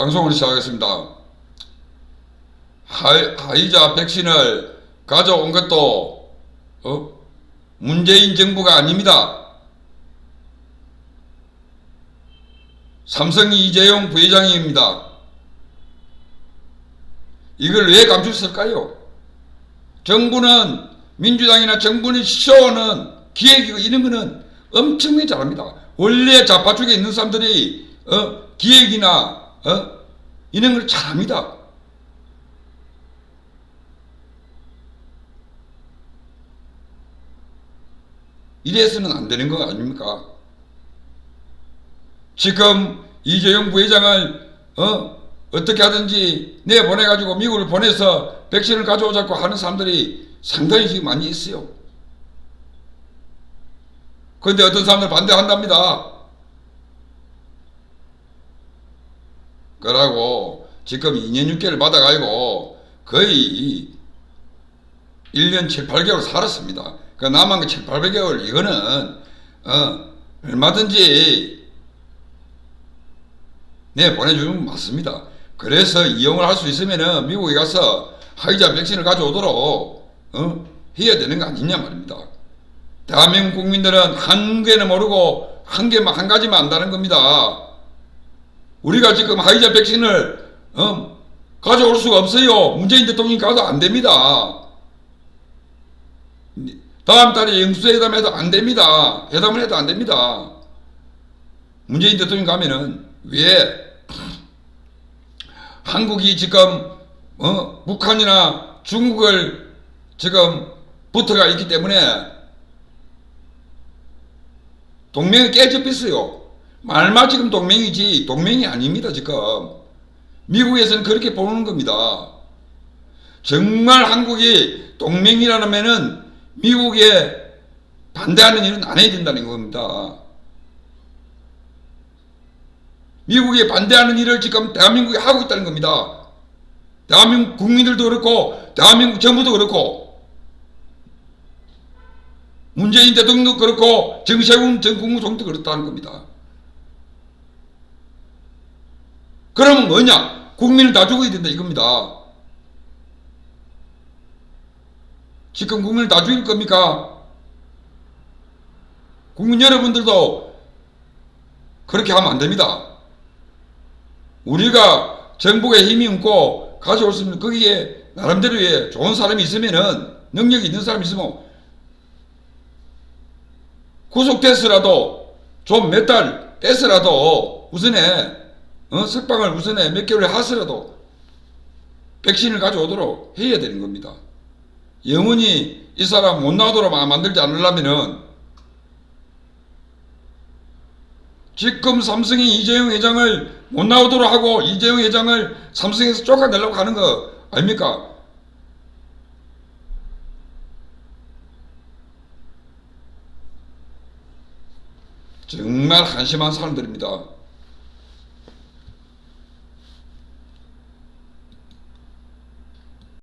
방송을 시작하겠습니다. 하- 하이자 백신을 가져온 것도 어? 문재인 정부가 아닙니다. 삼성 이재용 부회장입니다. 이걸 왜 감췄을까요? 정부는 민주당이나 정부는 시초는 기획이고 이런 거는 엄청나게 잘합니다. 원래 좌파 쪽에 있는 사람들이 어, 기획이나 어, 이런 걸 잘합니다. 이래서는 안 되는 거 아닙니까? 지금 이재용 부회장을 어, 어떻게 하든지 내보내가지고 미국을 보내서 백신을 가져오자고 하는 사람들이 상당히 지금 많이 있어요. 그런데 어떤 사람들 반대한답니다. 그러고 지금 2년 6개월 받아가지고 거의 1년 7, 8개월 살았습니다. 그 남은 거 7, 8개월 이거는 어, 얼마든지 네 보내주면 맞습니다. 그래서 이용을 할 수 있으면은 미국에 가서 화이자 백신을 가져오도록 어, 해야 되는 거 아니냐 말입니다. 대한민국 국민들은 한 개는 모르고 한 개만 한 가지만 안다는 겁니다. 우리가 지금 화이자 백신을 어, 가져올 수가 없어요. 문재인 대통령이 가도 안 됩니다. 다음 달에 영수회담 해도 안 됩니다. 회담을 해도 안 됩니다. 문재인 대통령 가면은 왜 한국이 지금 어, 북한이나 중국을 지금 붙어가 있기 때문에 동맹이 깨집혔어요. 말만 지금 동맹이지 동맹이 아닙니다 지금. 미국에서는 그렇게 보는 겁니다. 정말 한국이 동맹이라면은 미국에 반대하는 일은 안 해야 된다는 겁니다. 미국에 반대하는 일을 지금 대한민국이 하고 있다는 겁니다. 대한민국 국민들도 그렇고 대한민국 정부도 그렇고 문재인 대통령도 그렇고 정세훈 전 국무총리도 그렇다는 겁니다. 그러면 뭐냐? 국민을 다 죽어야 된다 이겁니다. 지금 국민을 다 죽일 겁니까? 국민 여러분들도 그렇게 하면 안 됩니다. 우리가 정부에 힘이 없고 가져올 수 있는 거기에 나름대로의 좋은 사람이 있으면은 능력이 있는 사람이 있으면 구속됐으라도 좀 몇 달 떼서라도 우선에 어, 석방을 우선에 몇 개월 하더라도 백신을 가져오도록 해야 되는 겁니다. 영원히 이 사람 못 나오도록 만들지 않으려면은 지금 삼성이 이재용 회장을 못 나오도록 하고 이재용 회장을 삼성에서 쫓아내려고 하는 거 아닙니까? 정말 한심한 사람들입니다.